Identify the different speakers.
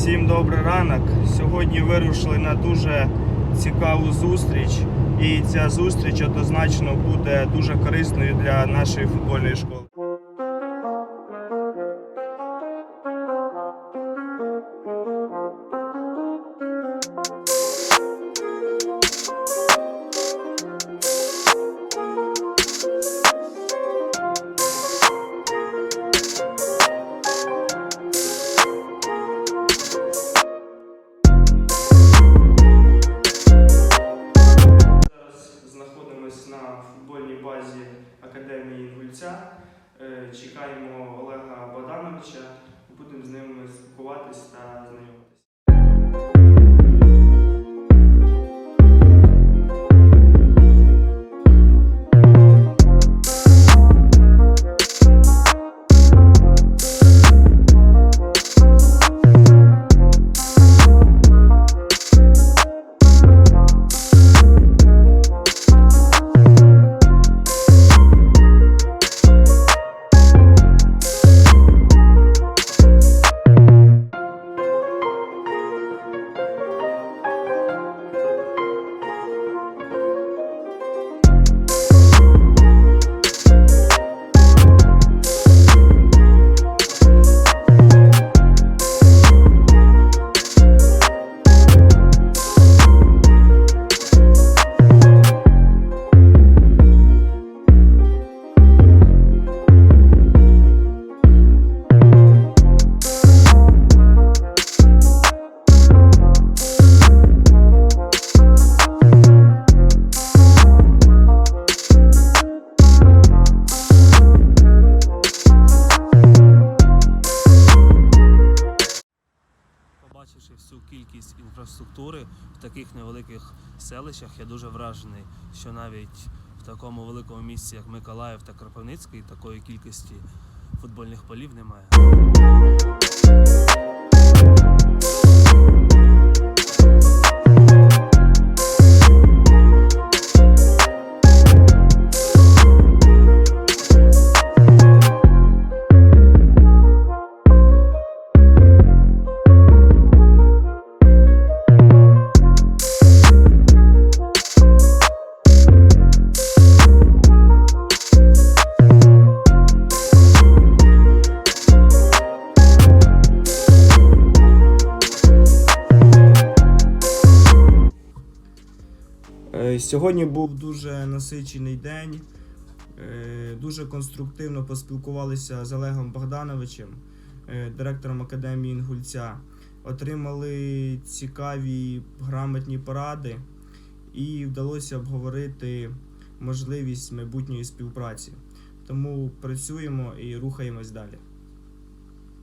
Speaker 1: Всім добрий ранок. Сьогодні вирушили на дуже цікаву зустріч, і ця зустріч однозначно буде дуже корисною для нашої футбольної школи.
Speaker 2: Побачивши всю кількість інфраструктури в таких невеликих селищах, я дуже вражений, що навіть в такому великому місці, як Миколаїв та Кропивницький, такої кількості футбольних полів немає.
Speaker 1: Сьогодні був дуже насичений день. Е, Дуже конструктивно поспілкувалися з Олегом Богдановичем, е, директором Академії Інгульця. Отримали цікаві грамотні поради і вдалося обговорити можливість майбутньої співпраці. Тому працюємо і рухаємось далі.